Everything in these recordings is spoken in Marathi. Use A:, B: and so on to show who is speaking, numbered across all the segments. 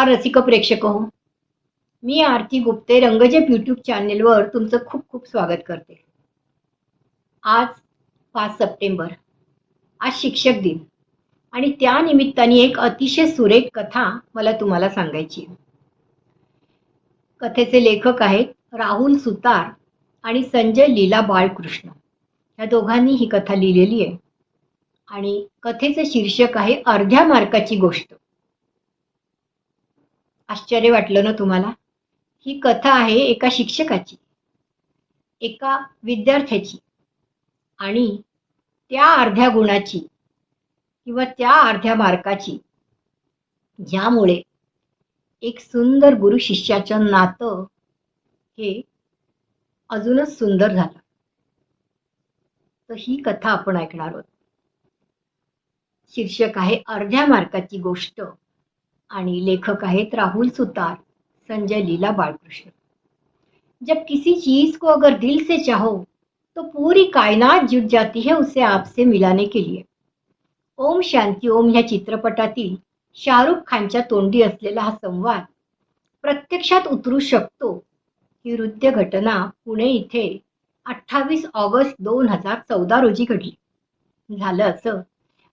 A: नमस्कार रसिक प्रेक्षक हो. मी आरती गुप्ते रंगजेप यूट्यूब चॅनेलवर तुमचं खूप खूप स्वागत करते. आज पाच सप्टेंबर. आज शिक्षक दिन. आणि त्या निमित्ताने एक अतिशय सुरेख कथा मला तुम्हाला सांगायची कथेचे लेखक आहेत राहुल सुतार आणि संजय लीला बाळकृष्ण. या दोघांनी ही कथा लिहिलेली आहे. आणि कथेचं शीर्षक आहे अर्ध्या मार्काची गोष्ट. आश्चर्य वाटलं ना तुम्हाला? ही कथा आहे एका शिक्षकाची एका विद्यार्थ्याची आणि त्या अर्ध्या गुणाची किंवा त्या अर्ध्या मार्काची. ज्यामुळे एक सुंदर गुरु शिष्याचं नातं हे अजूनच सुंदर झालं. तर ही कथा आपण ऐकणार आहोत. शीर्षक आहे अर्ध्या मार्काची गोष्ट. आणि लेखक आहेत राहुल सुतार संजय लीला बाळकृष्ण. जब किसी चीज को अगर दिल से चाहो तो पूरी कायनात जुट जाती है उसे आपसे मिलाने के लिए. ओम शांती ओम या चित्रपटातील शाहरुख खानच्या तोंडी असलेला हा संवाद प्रत्यक्षात उतरू शकतो ही हृदय घटना पुणे इथे अठ्ठावीस ऑगस्ट दोन हजार चौदा रोजी घडली. झालं असं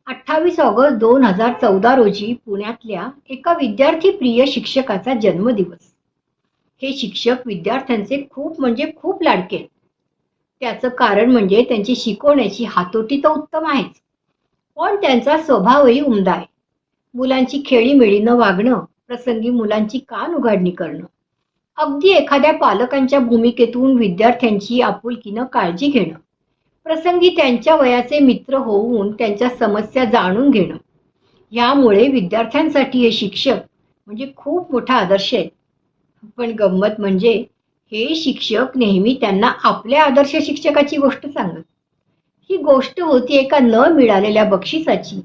A: अठ्ठावीस ऑगस्ट दोन हजार चौदा रोजी पुण्यातल्या एका विद्यार्थी प्रिय शिक्षकाचा जन्मदिवस. हे शिक्षक विद्यार्थ्यांचे खूप म्हणजे खूप लाडके. त्याचं कारण म्हणजे त्यांची शिकवण्याची हातोटी तर उत्तम आहेच. पण त्यांचा स्वभावही उमदा आहे. मुलांची खेळीमेळीनं वागणं प्रसंगी मुलांची कान उघडणी करणं अगदी एखाद्या पालकांच्या भूमिकेतून विद्यार्थ्यांची आपुलकीनं काळजी घेणं प्रसंगी त्यांच्या वयाचे मित्र होऊन त्यांच्या समस्या जाणून घेणं. यामुळे विद्यार्थ्यांसाठी हे शिक्षक म्हणजे खूप मोठा आदर्श आहे पण गंमत म्हणजे हे शिक्षक नेहमी त्यांना आपल्या आदर्श शिक्षकाची गोष्ट सांगत. ही गोष्ट होती एका न मिळालेल्या बक्षिसाची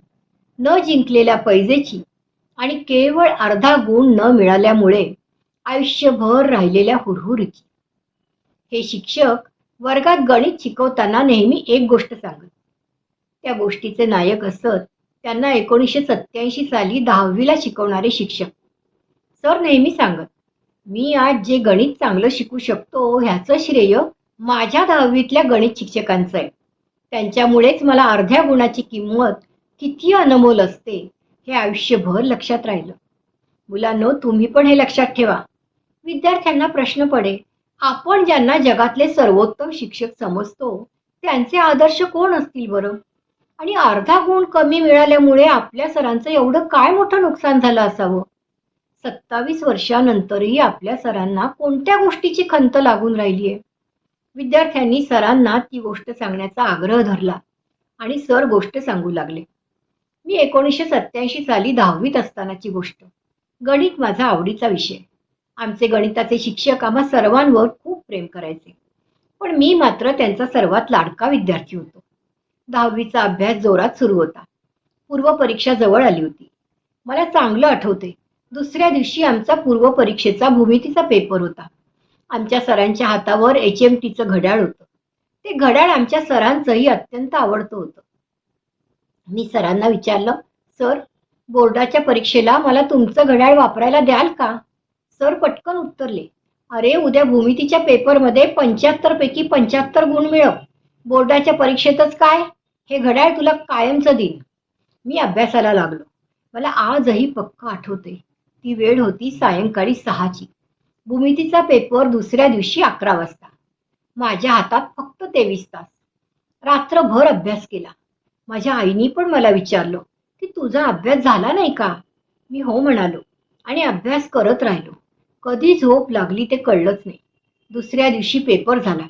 A: न जिंकलेल्या पैजेची आणि केवळ अर्धा गुण न मिळाल्यामुळे आयुष्यभर राहिलेल्या हुरहुरीची. हे शिक्षक वर्गात गणित शिकवताना नेहमी एक गोष्ट सांगत. त्या गोष्टीचे नायक असत त्यांना एकोणीसशे सत्याऐंशी साली दहावीला शिकवणारे शिक्षक. सर नेहमी सांगत मी आज जे गणित चांगलं शिकू शकतो ह्याचं श्रेय माझ्या दहावीतल्या गणित शिक्षकांचं आहे. त्यांच्यामुळेच मला अर्ध्या गुणाची किंमत किती अनमोल असते हे आयुष्यभर लक्षात राहिलं. मुलांनो तुम्ही पण हे लक्षात ठेवा. विद्यार्थ्यांना प्रश्न पडे आपण ज्यांना जगातले सर्वोत्तम शिक्षक समजतो त्यांचे आदर्श कोण असतील बरं? आणि अर्धा गुण कमी मिळाल्यामुळे आपल्या सरांचं एवढं काय मोठं नुकसान झालं असावं? सत्तावीस वर्षानंतरही आपल्या सरांना कोणत्या गोष्टीची खंत लागून राहिली आहे विद्यार्थ्यांनी सरांना ती गोष्ट सांगण्याचा आग्रह धरला आणि सर गोष्ट सांगू लागले. मी एकोणीसशे सत्याऐंशी साली दहावीत असतानाची गोष्ट. गणित माझा आवडीचा विषय. आमचे गणिताचे शिक्षक आम्हा सर्वांवर खूप प्रेम करायचे. पण मी मात्र त्यांचा सर्वात लाडका विद्यार्थी होतो. दहावीचा अभ्यास जोरात सुरू होता. पूर्वपरीक्षा जवळ आली होती. मला चांगलं आठवते. दुसऱ्या दिवशी आमचा पूर्वपरीक्षेचा भूमितीचा पेपर होता. आमच्या सरांच्या हातावर एच एम टीचं घड्याळ होतं. ते घड्याळ आमच्या सरांचंही अत्यंत आवडतं होतं. मी सरांना विचारलं सर बोर्डाच्या परीक्षेला मला तुमचं घड्याळ वापरायला द्याल का? सर पटकन उत्तरले. अरे उद्या भूमितीच्या पेपरमध्ये पंच्याहत्तर पैकी पंच्याहत्तर गुण मिळव. बोर्डाच्या परीक्षेतच काय? हे घड्याळ तुला कायमचं देईन मी अभ्यासाला लागलो. मला आजही पक्क आठवते ती वेळ होती सायंकाळी सहाची. भूमितीचा पेपर दुसऱ्या दिवशी अकरा वाजता. माझ्या हातात फक्त तेवीस तास. रात्रभर अभ्यास केला. माझ्या आईनी पण मला विचारलं की तुझा अभ्यास झाला नाही का? मी हो म्हणालो आणि अभ्यास करत राहिलो. कधी झोप लागली ते कळलंच नाही. दुसऱ्या दिवशी पेपर झाला.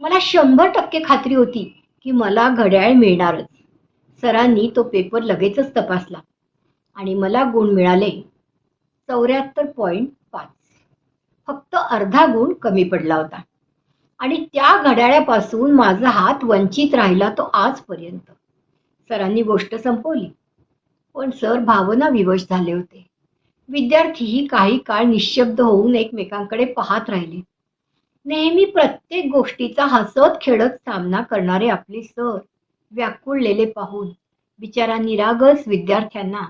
A: मला शंभर टक्के खात्री होती की मला घड्याळ मिळणारच. सरांनी तो पेपर लगेचच तपासला आणि मला गुण मिळाले चौऱ्याहत्तर पॉईंट पाच. फक्त अर्धा गुण कमी पडला होता. आणि त्या घड्याळ्यापासून माझा हात वंचित राहिला तो आजपर्यंत. सरांनी गोष्ट संपवली. पण सर भावना विवश झाले होते. विद्यार्थीही काही काळ निशब्द होऊन एकमेकांकडे पाहत राहिले. नेहमी प्रत्येक गोष्टीचा हसत खेळत सामना करणारे आपले सर व्याकुळलेले पाहून बिचारा निरागस विद्यार्थ्यांना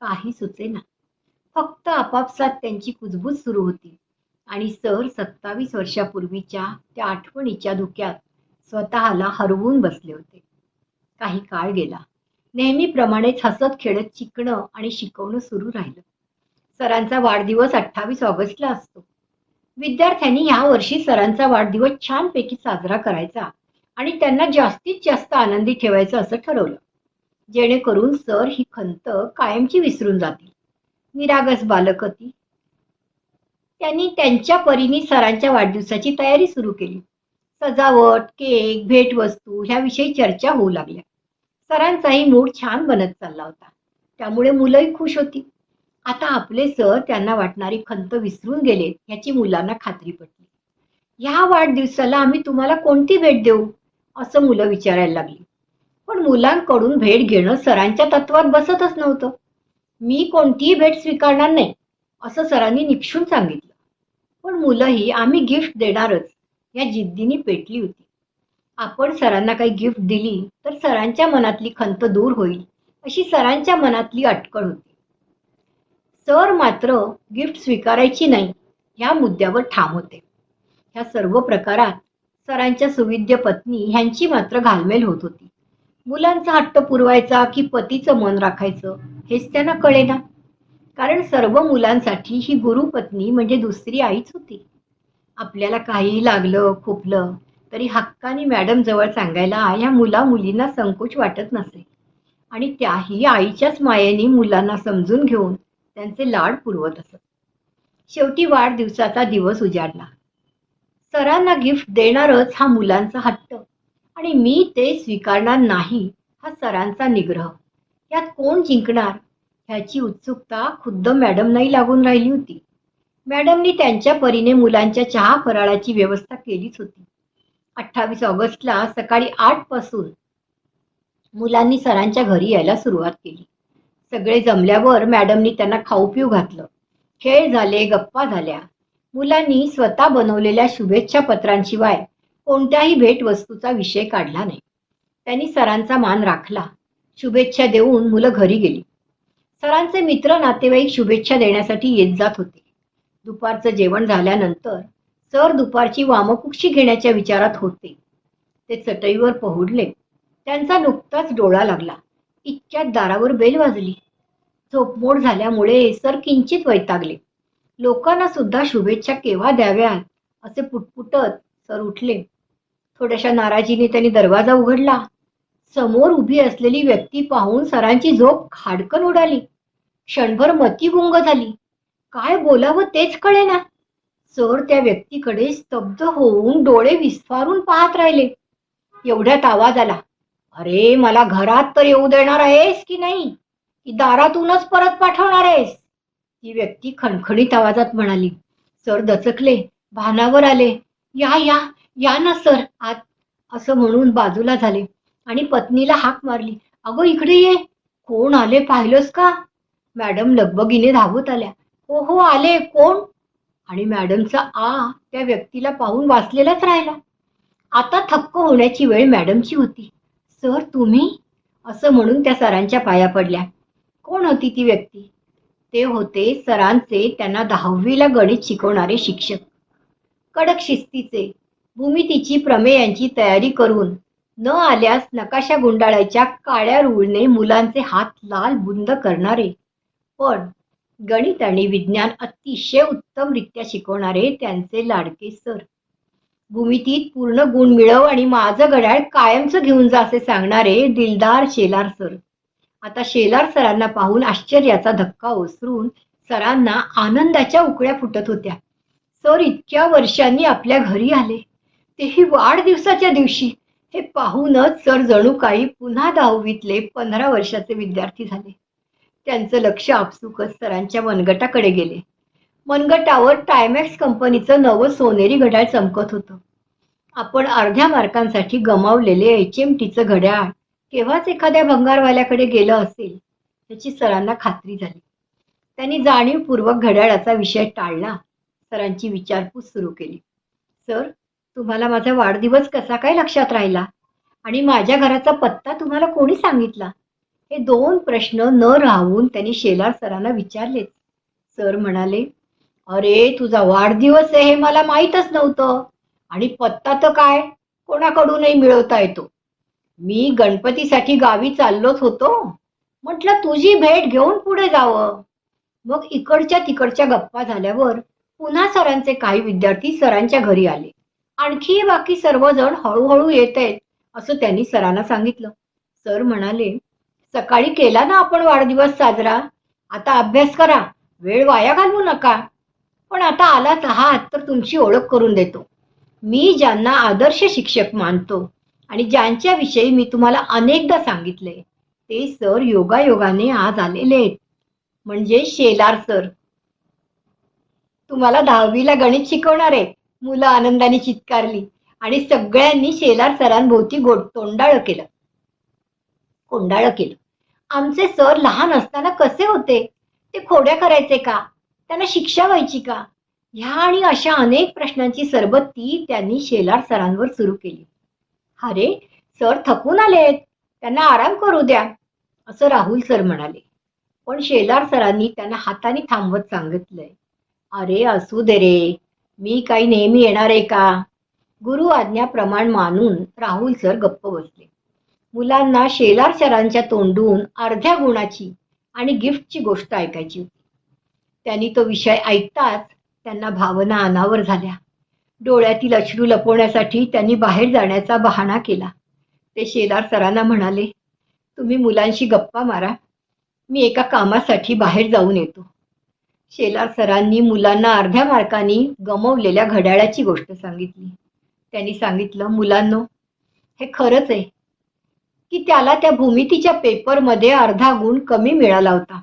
A: काही सुचेना. फक्त आपापसात त्यांची कुजबूज सुरू होती आणि सर सत्तावीस वर्षापूर्वीच्या त्या आठवणीच्या धुक्यात स्वतःला हरवून बसले होते. काही काळ गेला. नेहमीप्रमाणेच हसत खेळत शिकणं आणि शिकवणं सुरू राहिलं. सरांचा वाढदिवस अठ्ठावीस ऑगस्टला असतो. विद्यार्थ्यांनी या वर्षी सरांचा वाढदिवस छानपैकी साजरा करायचा आणि त्यांना जास्तीत जास्त आनंदी ठेवायचं असं ठरवलं. जेणेकरून सर ही खंत कायमची विसरून जातील. निरागस बालकती त्यांनी त्यांच्या परीने सरांच्या वाढदिवसाची तयारी सुरू केली. सजावट केक भेटवस्तू ह्याविषयी चर्चा होऊ लागल्या. सरांचाही मूड छान बनत चालला होता. त्यामुळे मुलंही खुश होती. आता आपले सर त्यांना वाटणारी खंत विसरून गेले याची मुलांना खात्री पटली. ह्या वाढदिवसाला आम्ही तुम्हाला कोणती भेट देऊ? असं मुलं विचारायला लागली. पण मुलांकडून भेट घेणं सरांच्या तत्वात बसतच नव्हतं. मी कोणतीही भेट स्वीकारणार नाही असं सरांनी निक्षून सांगितलं. पण मुलंही आम्ही गिफ्ट देणारच या जिद्दीने पेटली होती. आपण सरांना काही गिफ्ट दिली तर सरांच्या मनातली खंत दूर होईल अशी सरांच्या मनातली अटकळ होती. सर मात्र गिफ्ट स्वीकारायची नाही ह्या मुद्द्यावर ठाम होते. ह्या सर्व प्रकारात सरांच्या सुविद्य पत्नी ह्यांची मात्र घालमेल होत होती. मुलांचा हट्ट पुरवायचा की पतीचं मन राखायचं हेच त्यांना कळेना. कारण सर्व मुलांसाठी ही गुरुपत्नी म्हणजे दुसरी आईच होती. आपल्याला काहीही लागलं खुपलं तरी हक्काने मॅडम जवळ सांगायला या मुला मुलींना संकोच वाटत नसे. आणि त्याही आईच्याच मायेने मुलांना समजून घेऊन त्यांचे लाड पुरवत असत. शेवटी वाढदिवसाचा दिवस उजाडला. सरांना गिफ्ट देणारच हा मुलांचा हट्ट. आणि मी ते स्वीकारणार नाही हा सरांचा निग्रह. यात कोण जिंकणार? ह्याची उत्सुकता खुद्द मॅडमनाही लागून राहिली होती. मॅडमनी त्यांच्या परीने मुलांच्या चहा फराळाची व्यवस्था केलीच होती. अठ्ठावीस ऑगस्टला सकाळी आठपासून मुलांनी सरांच्या घरी यायला सुरुवात केली. सगळे जमल्यावर मॅडमनी त्यांना खाऊ पिऊ घातलं. खेळ झाले गप्पा झाल्या. मुलांनी स्वतः बनवलेल्या शुभेच्छा पत्रांशिवाय कोणत्याही भेटवस्तूचा विषय काढला नाही. त्यांनी सरांचा मान राखला. शुभेच्छा देऊन मुलं घरी गेली. सरांचे मित्र नातेवाईक शुभेच्छा देण्यासाठी येत जात होते. दुपारचं जेवण झाल्यानंतर सर दुपारची वामकुक्षी घेण्याच्या विचारात होते. ते चटईवर पहुडले. त्यांचा नुकताच डोळा लागला. इतक्यात दारावर बेल वाजली. झोपमोड झाल्यामुळे सर किंचित वैतागले. लोकांना सुद्धा शुभेच्छा केव्हा द्याव्यात? असे पुटपुटत सर उठले. थोड्याशा नाराजीने त्यांनी दरवाजा उघडला. समोर उभी असलेली व्यक्ती पाहून सरांची झोप खाडकन उडाली. क्षणभर मतीभुंग झाली. काय बोलावं तेच कळेना. सर त्या व्यक्तीकडे स्तब्ध होऊन डोळे विस्फारून पाहत राहिले. एवढ्यात आवाज आला. अरे मला घरात तर येऊ देणार आहेस की नाही? की दारातूनच परत पाठवणार आहेस. ती व्यक्ती खणखणीत आवाजात म्हणाली सर दचकले. भानावर आले. या या. या ना सर. आत. असं म्हणून बाजूला झाले आणि पत्नीला हाक मारली अगं इकडे ये. कोण आले पाहिलंस का? मॅडम लगबगीने धावत आल्या हो हो आले. कोण? आणि मॅडमचा आ त्या व्यक्तीला पाहून वाचलेलाच राहिला. आता थक्क होण्याची वेळ मॅडमची होती. सर तुम्ही? असं म्हणून त्या सरांच्या पाया पडल्या. कोण होती ती व्यक्ती? ते होते सरांचे त्यांना दहावीला गणित शिकवणारे शिक्षक. कडक शिस्तीचे. भूमितीची प्रमेयांची तयारी करून. न आल्यास नकाशा गुंडाळ्याच्या काळ्या रुळने मुलांचे हात लाल बुंद करणारे. पण गणित आणि विज्ञान अतिशय उत्तमरित्या शिकवणारे त्यांचे लाडके सर. भूमितीत पूर्ण गुण मिळव आणि माझं घड्याळ कायमचं घेऊन जा असे सांगणारे दिलदार शेलार सर. आता शेलार सरांना पाहून आश्चर्याचा धक्का ओसरून सरांना आनंदाच्या उकळ्या फुटत होत्या. सर इतक्या वर्षांनी आपल्या घरी आले. तेही वाढदिवसाच्या दिवशी. हे पाहूनच सर जणू काही पुन्हा दहावीतले पंधरा वर्षाचे विद्यार्थी झाले. त्यांचं लक्ष आपसुकच सरांच्या मनगटाकडे गेले. मनगटावर टायमॅक्स कंपनीचं नवं सोनेरी घड्याळ चमकत होतं. आपण अर्ध्या मार्कांसाठी गमावलेले एच एम टीचं घड्याळ केव्हाच एखाद्या भंगारवाल्याकडे गेलं असेल याची सरांना खात्री झाली. त्यांनी जाणीवपूर्वक घड्याळाचा विषय टाळला. सरांची विचारपूस सुरू केली. सर तुम्हाला माझा वाढदिवस कसा काय लक्षात राहिला? आणि माझ्या घराचा पत्ता तुम्हाला कोणी सांगितला? हे दोन प्रश्न न राहून त्यांनी शेलार सरांना विचारलेच सर म्हणाले अरे तुझा वाढदिवस आहे हे मला माहीतच नव्हतं. आणि पत्ता तर काय? कोणाकडूनही मिळवता येतो. मी गणपतीसाठी गावी चाललोच होतो. म्हटलं तुझी भेट घेऊन पुढे जावं. मग इकडच्या तिकडच्या गप्पा झाल्यावर पुन्हा सरांचे काही विद्यार्थी सरांच्या घरी आले. आणखी बाकी सर्वजण हळूहळू येत आहेत असं त्यांनी सरांना सांगितलं. सर म्हणाले सकाळी केला ना आपण वाढदिवस साजरा? आता अभ्यास करा. वेळ वाया घालवू नका. पण आता आलाच आहात तर तुमची ओळख करून देतो. मी ज्यांना आदर्श शिक्षक मानतो आणि ज्यांच्याविषयी मी तुम्हाला अनेकदा सांगितले ते सर योगायोगाने आज आलेले आहेत. म्हणजे शेलार सर. तुम्हाला दहावीला गणित शिकवणार आहेत. मुलं आनंदाने चित्कारली आणि सगळ्यांनी शेलार सरांभोवती गोड तोंडाळं केलं. कोंडाळं केलं. आमचे सर लहान असताना कसे होते? ते खोड्या करायचे का? त्यांना शिक्षा व्हायची का? ह्या आणि अशा अनेक प्रश्नांची सरबत्ती त्यांनी शेलार सरांवर सुरू केली. अरे सर थकून आलेत. त्यांना आराम करू द्या असं राहुल सर म्हणाले. पण शेलार सरांनी त्यांना हाताने थांबवत सांगितलंय. अरे असू दे रे. मी काही नेहमी येणार आहे का? गुरु आज्ञाप्रमाण मानून राहुल सर गप्प बसले. मुलांना शेलार सरांच्या तोंडून अर्ध्या गुणाची आणि गिफ्टची गोष्ट ऐकायची होती. त्यांनी तो विषय ऐकताच त्यांना भावना अनावर झाल्या. डोळ्यातील अश्रू लपवण्यासाठी त्यांनी बाहेर जाण्याचा बहाणा केला. ते शेलार सरांना म्हणाले तुम्ही मुलांशी गप्पा मारा. मी एका कामासाठी बाहेर जाऊन येतो. शेलार सरांनी मुलांना अर्ध्या मार्कांनी गमवलेल्या घड्याळाची गोष्ट सांगितली. त्यांनी सांगितलं मुलांनो हे खरंच आहे की त्याला त्या भूमितीच्या पेपरमध्ये अर्धा गुण कमी मिळाला होता.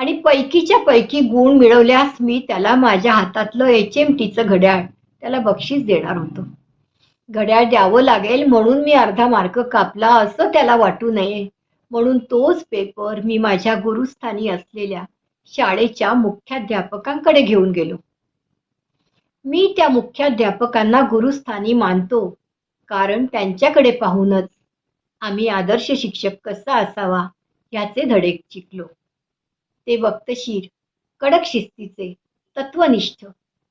A: आणि पैकीच्या पैकी गुण मिळवल्यास मी त्याला माझ्या हातातलं एच एम टीचं घड्याळ त्याला बक्षीस देणार होतो. घड्याळ द्यावं लागेल म्हणून मी अर्धा मार्क कापला असं त्याला वाटू नये. म्हणून तोच पेपर मी माझ्या गुरुस्थानी असलेल्या शाळेच्या मुख्याध्यापकांकडे घेऊन गेलो. मी त्या मुख्याध्यापकांना गुरुस्थानी मानतो कारण त्यांच्याकडे पाहूनच आम्ही आदर्श शिक्षक कसा असावा याचे धडे शिकलो ते वक्तशीर कडक शिस्तीचे तत्वनिष्ठ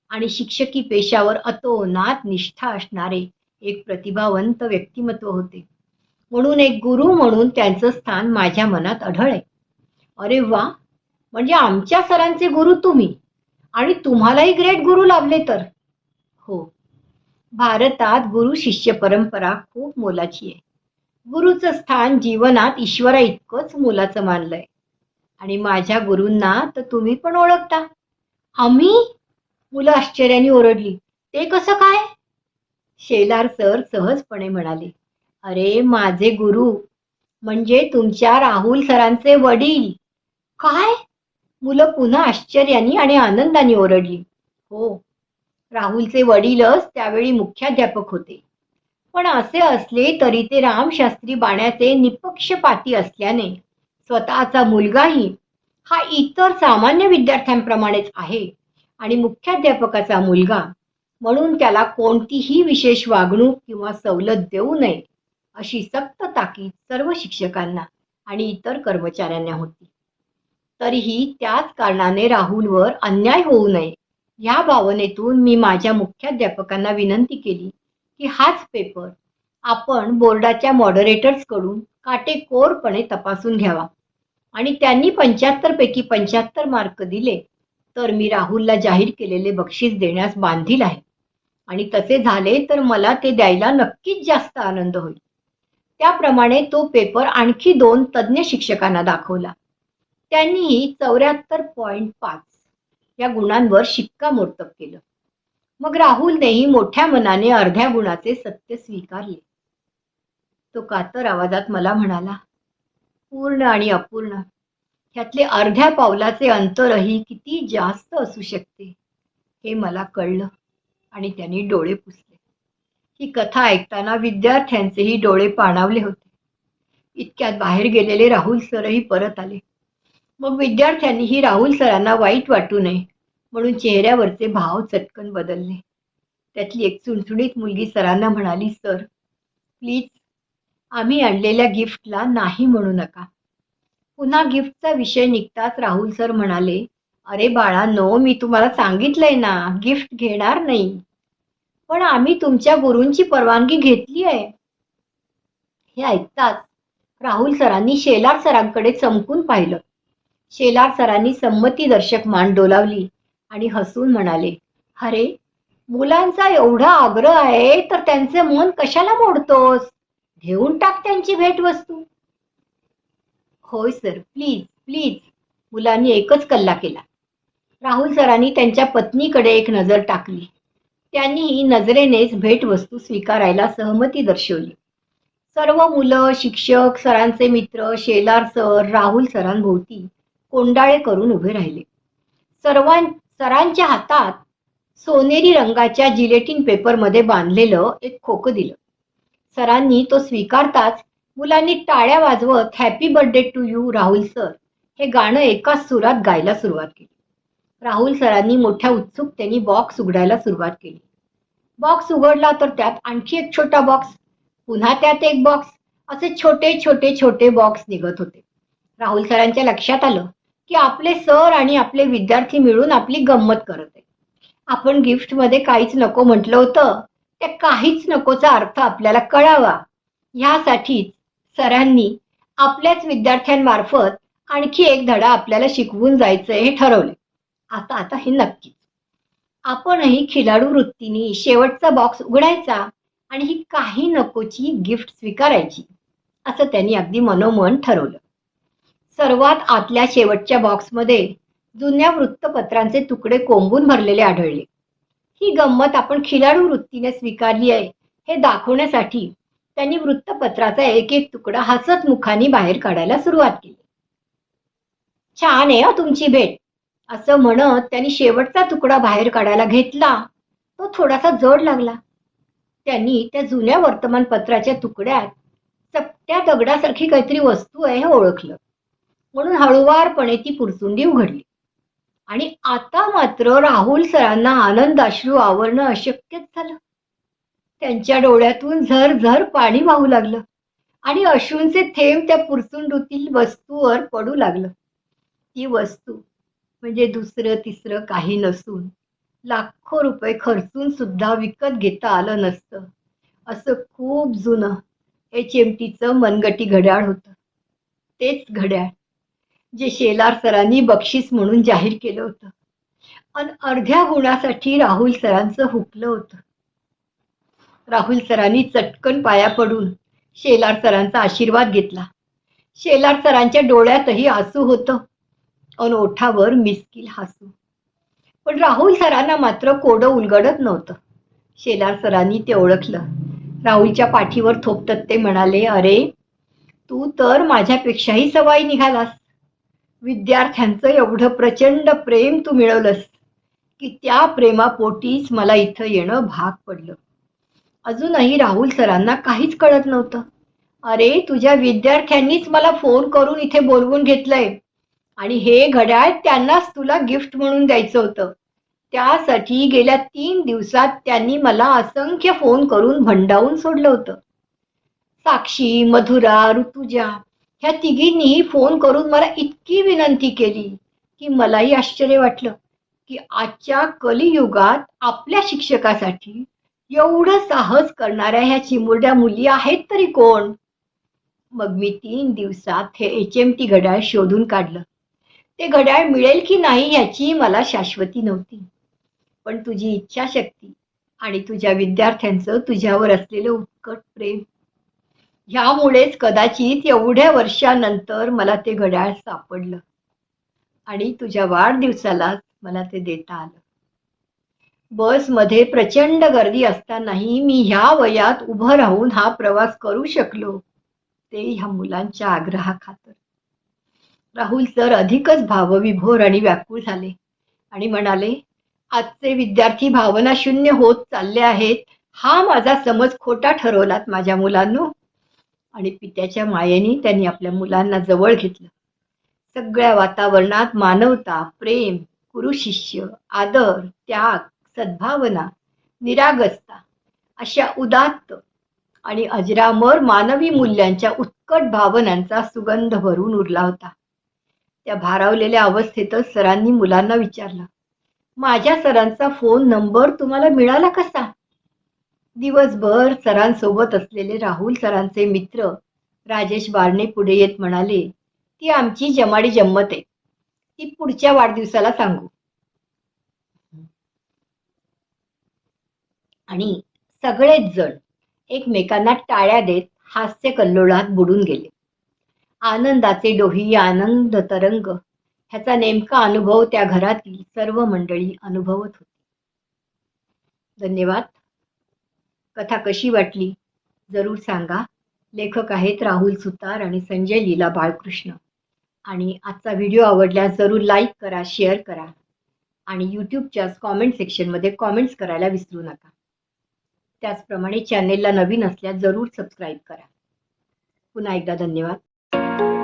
A: आणि शिक्षकी पेशावर अतोनात निष्ठा असणारे एक प्रतिभावंत व्यक्तिमत्व होते. म्हणून एक गुरु म्हणून त्यांचं स्थान माझ्या मनात आढळ आहे. अरे वा! म्हणजे आमच्या सरांचे गुरु तुम्ही आणि तुम्हालाही ग्रेट गुरु लाभले तर. हो. भारतात गुरु शिष्य परंपरा खूप मोलाची आहे. गुरुचं स्थान जीवनात ईश्वरा इतकंच मोलाचं मानलंय. आणि माझ्या गुरूंना तर तुम्ही पण ओळखता. आम्ही मुलं आश्चर्याने ओरडली. ते कसं काय? शेलार सर सहजपणे म्हणाले अरे माझे गुरु म्हणजे तुमच्या राहुल सरांचे वडील. काय? मुलं पुन्हा आश्चर्याने आणि आनंदाने ओरडली. हो राहुलचे वडीलच त्यावेळी मुख्याध्यापक होते. पण असे असले तरी ते रामशास्त्री बाण्याचे निपक्षपाती असल्याने स्वतःचा मुलगाही हा इतर सामान्य विद्यार्थ्यांप्रमाणेच आहे. आणि मुख्याध्यापकाचा मुलगा म्हणून त्याला कोणतीही विशेष वागणूक किंवा सवलत देऊ नये अशी सक्त ताकीद सर्व शिक्षकांना आणि इतर कर्मचाऱ्यांना होती. तरीही त्याच कारणाने राहुलवर अन्याय होऊ नये या भावनेतून मी माझ्या मुख्याध्यापकांना विनंती केली की हाच पेपर आपण बोर्डाच्या मॉडरेटर्सकडून काटेकोरपणे तपासून घ्यावा. आणि त्यांनी पंच्याहत्तर पैकी पंच्याहत्तर मार्क दिले. तर मी राहुलला जाहीर केलेले बक्षीस देण्यास बांधील आहे. आणि तसे झाले तर मला ते द्यायला नक्कीच जास्त आनंद होईल. त्याप्रमाणे तो पेपर आणखी दोन तज्ज्ञ शिक्षकांना दाखवला. त्यांनीही चौऱ्याहत्तर पॉईंट पाच या गुणांवर शिक्कामोर्तब केलं. मग राहुलनेही मोठ्या मनाने अर्ध्या गुणाचे सत्य स्वीकारले. तो कातर आवाजात मला म्हणाला पूर्ण आणि अपूर्ण. ह्यातले अर्ध्या पावलाचे अंतरही किती जास्त असू शकते हे मला कळलं आणि त्यांनी डोळे पुसले. ही कथा ऐकताना विद्यार्थ्यांचेही डोळे पाणावले होते. इतक्यात बाहेर गेलेले राहुल सरही परत आले. मग विद्यार्थ्यांनीही राहुल सरांना वाईट वाटू नये म्हणून चेहऱ्यावरचे भाव चटकन बदलले. त्यातली एक चुणचुणीत मुलगी सरांना म्हणाली सर प्लीज आम्ही आणलेल्या गिफ्टला नाही म्हणू नका. पुन्हा गिफ्टचा विषय निघताच राहुल सर म्हणाले अरे बाळा नो मी तुम्हाला सांगितलंय ना गिफ्ट घेणार नाही. पण आम्ही तुमच्या गुरूंची परवानगी घेतली आहे. हे ऐकताच राहुल सरांनी शेलार सरांकडे चमकून पाहिलं. शेलार सरांनी संमतीदर्शक मान डोलावली आणि हसून म्हणाले अरे मुलांचा एवढा आग्रह आहे तर त्यांचे मन कशाला मोडतोस? घेऊन टाक त्यांची भेटवस्तू. होय सर प्लीज प्लीज मुलांनी एकच कल्ला केला. राहुल सरांनी त्यांच्या पत्नीकडे एक नजर टाकली. त्यांनीही नजरेनेच भेटवस्तू स्वीकारायला सहमती दर्शवली. सर्व मुलं शिक्षक सरांचे मित्र शेलार सर राहुल सरांभोवती कोंडाळे करून उभे राहिले. सर्वां सरांच्या हातात सोनेरी रंगाच्या जिलेटिन पेपरमध्ये बांधलेलं एक खोकं दिलं. सरांनी तो स्वीकारताच मुलांनी टाळ्या वाजवत happy birthday to you Rahul sir हे गाणं एकाच सुरात गायला सुरुवात केली. राहुल सरांनी मोठ्या उत्सुकतेने बॉक्स उघडायला सुरुवात केली. बॉक्स उघडला तर त्यात आणखी एक छोटा बॉक्स पुन्हा त्यात एक बॉक्स असे छोटे छोटे छोटे बॉक्स निघत होते. राहुल सरांच्या लक्षात आलं की आपले सर आणि आपले विद्यार्थी मिळून आपली गंमत करत आहे आपण गिफ्टमध्ये काहीच नको म्हटलं होतं त्या काहीच नकोचा अर्थ आपल्याला कळावा. ह्यासाठीच सरांनी आपल्याच विद्यार्थ्यांमार्फत आणखी एक धडा आपल्याला शिकवून जायचं हे ठरवले. आता आता हे नक्कीच. आपणही खिलाडू वृत्तीने शेवटचा बॉक्स उघडायचा आणि ही काही नकोची गिफ्ट स्वीकारायची असं त्यांनी अगदी मनोमन ठरवलं. सर्वात आतल्या शेवटच्या बॉक्समध्ये जुन्या वृत्तपत्रांचे तुकडे कोंबून भरलेले आढळले. ही गंमत आपण खिलाडू वृत्तीने स्वीकारली आहे. हे दाखवण्यासाठी त्यांनी वृत्तपत्राचा एक एक तुकडा हसत मुखाने बाहेर काढायला सुरुवात केली. छान आहे तुमची भेट. असं म्हणत त्यांनी शेवटचा तुकडा बाहेर काढायला घेतला. तो थोडासा जड लागला. त्यांनी त्या जुन्या वर्तमानपत्राच्या तुकड्यात चपट्या दगडासारखी काहीतरी वस्तू आहे हे ओळखलं. म्हणून हळुवारपणे ती पुरसुंडी उघडली. आणि आता मात्र राहुल सरांना आनंदाश्रू आवरणं अशक्यच झालं. त्यांच्या डोळ्यातून झर झर पाणी वाहू लागलं आणि अश्रूंचे थेंब त्या पुरसुंडूतील वस्तूवर पडू लागलं. ती वस्तू म्हणजे दुसरं तिसरं काही नसून लाखो रुपये खर्चून सुद्धा विकत घेता आलं नसतं. असं खूप जुनं एच एम टीचं मनगटी घड्याळ होतं. तेच घड्याळ जे शेलार सरांनी बक्षीस म्हणून जाहीर केलं होतं. आणि अर्ध्या गुणासाठी राहुल सरांचं हुकलं होतं. राहुल सरांनी चटकन पाया पडून शेलार सरांचा आशीर्वाद घेतला. शेलार सरांच्या डोळ्यातही आसू होतं. अन ओठावर मिस्किल हसू. पण राहुल सरांना मात्र कोडं उलगडत नव्हतं. शेलार सरांनी ते ओळखलं. राहुलच्या पाठीवर थोपटत ते म्हणाले अरे तू तर माझ्यापेक्षाही सवाई निघालास. विद्यार्थ्यांचं एवढं प्रचंड प्रेम तू मिळवलंस की त्या प्रेमापोटीच मला इथं येणं भाग पडलं. अजूनही राहुल सरांना काहीच कळत नव्हतं. अरे तुझ्या विद्यार्थ्यांनीच मला फोन करून इथे बोलवून घेतलंय. आणि हे घड्याळ त्यांनाच तुला गिफ्ट म्हणून द्यायचं होतं. त्यासाठी गेल्या तीन दिवसात त्यांनी मला असंख्य फोन करून भंडावून सोडलं होतं. साक्षी मधुरा ऋतुजा ह्या तिघींनीही फोन करून मला इतकी विनंती केली की मलाही आश्चर्य वाटलं की आजच्या कलियुगात आपल्या शिक्षकासाठी एवढं साहस करणाऱ्या ह्या चिमुरड्या मुली आहेत तरी कोण? मग मी तीन दिवसात हे एच एम टी घड्याळ शोधून काढलं. ते घड्याळ मिळेल की नाही ह्याची मला शाश्वती नव्हती. पण तुझी इच्छाशक्ती आणि तुझ्या विद्यार्थ्यांचं तुझ्यावर असलेलं उत्कट प्रेम ह्यामुळेच कदाचित एवढ्या वर्षानंतर मला ते घड्याळ सापडलं. आणि तुझ्या वाढदिवसालाच मला ते देता आलं. बसमध्ये प्रचंड गर्दी असतानाही मी ह्या वयात उभं राहून हा प्रवास करू शकलो ते ह्या मुलांच्या आग्रहाखातर. राहुल सर अधिकच भावविभोर आणि व्याकुळ झाले आणि म्हणाले आजचे विद्यार्थी भावना शून्य होत चालले आहेत. हा माझा समज खोटा ठरवलात माझ्या मुलांनो. आणि पित्याच्या मायेने त्यांनी आपल्या मुलांना जवळ घेतलं. सगळ्या वातावरणात मानवता प्रेम कुरुशिष्य आदर त्याग सद्भावना निरागसता अशा उदात्त आणि अजरामर मानवी मूल्यांच्या उत्कट भावनांचा सुगंध भरून उरला होता. त्या भारावलेल्या अवस्थेतच सरांनी मुलांना विचारलं माझ्या सरांचा फोन नंबर तुम्हाला मिळाला कसा? दिवसभर सरांसोबत असलेले राहुल सरांचे मित्र राजेश बारणे पुढे येत म्हणाले ती आमची जमाडी जम्मत आहे. ती पुढच्या वाढदिवसाला सांगू. आणि सगळेच जण एकमेकांना टाळ्या देत हास्य कल्लोळात बुडून गेले. आनंदाचे डोही आनंद तरंग ह्याचा नेमका अनुभव त्या घरातील सर्व मंडळी अनुभवत होती. धन्यवाद. कथा कशी वाटली? जरूर सांगा. लेखक आहेत राहुल सुतार आणि संजय लीला बाळकृष्ण. आणि आजचा व्हिडिओ आवडल्यास जरूर लाईक करा शेअर करा. आणि यूट्यूबच्या कॉमेंट सेक्शनमध्ये कॉमेंट्स करायला विसरू नका. त्याचप्रमाणे चॅनेलला नवीन असल्यास जरूर सबस्क्राईब करा. पुन्हा एकदा धन्यवाद.